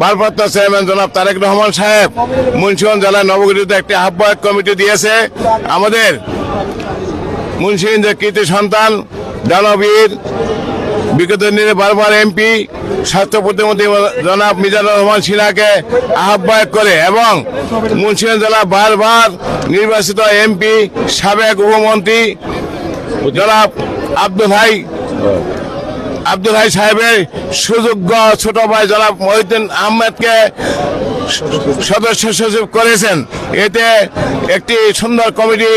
ভারপ্রাপ্ত চেয়ারম্যান জনাব তারেক রহমান সাহেব মুন্সিগঞ্জ জেলার নবগঠিত একটি আহ্বায়ক কমিটি দিয়েছে। আমাদের মুন্সিগঞ্জের কৃতি সন্তান, দানবীর, বিগত দিনে বারবার এমপি, স্বাস্থ্য প্রতিমন্ত্রী জনাব মিজানুর রহমান সিনহাকে আহ্বায়ক করে এবং মুন্সিগঞ্জ জেলা বারবার নির্বাচিত এমপি, সাবেক উপমন্ত্রী জনাব আব্দুল হাই আব্দুল হাই সাহেবের সুযোগ্য ছোট ভাই জনাব মহিউদ্দিন আহমেদকে সদস্য সচিব করেছেন। এতে একটি সুন্দর কমিটি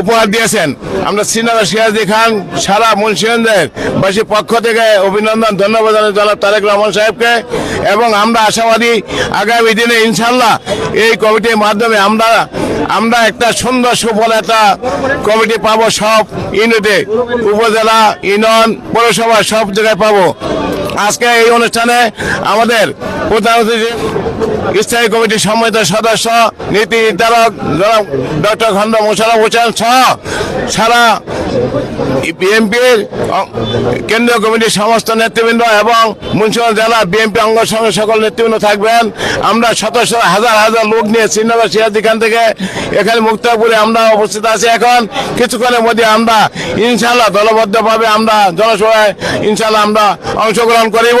উপহার দিয়েছেন। আমরা সিনারা সিরাজি খান, সারা মুন্সিগঞ্জের বাসীর পক্ষ থেকে অভিনন্দন, ধন্যবাদ জনাব তারেক রহমান সাহেবকে। এবং আমরা আশাবাদী আগামী দিনে ইনশাল্লাহ এই কমিটির মাধ্যমে আমরা আমরা একটা সুন্দর সুফল একটা কমিটি পাবো সব ইউনিটে। উপজেলা, ইউনিয়ন, পৌরসভা সব জায়গায় পাবো। আজকে এই অনুষ্ঠানে আমাদের প্রধান অতিথি, স্থায়ী কমিটির সম্মানিত সদস্য, নীতি নির্ধারক ডক্টর খন্ড মোশারফ হোসেন সহ সারা বিএনপির কেন্দ্রীয় কমিটির সমস্ত নেতৃবৃন্দ এবং মুন্সিপাল জেলা বিএনপি অঙ্গ সঙ্গে সকল নেতৃবৃন্দ থাকবেন। আমরা শত শত হাজার হাজার লোক নিয়ে শ্রীনগর সিরাজি খান থেকে এখানে মুক্তাপুরে আমরা উপস্থিত আছি এখন। কিছুক্ষণের মধ্যে আমরা ইনশাল্লাহ দলবদ্ধভাবে আমরা জনসভায় ইনশাল্লাহ আমরা অংশগ্রহণ করিব।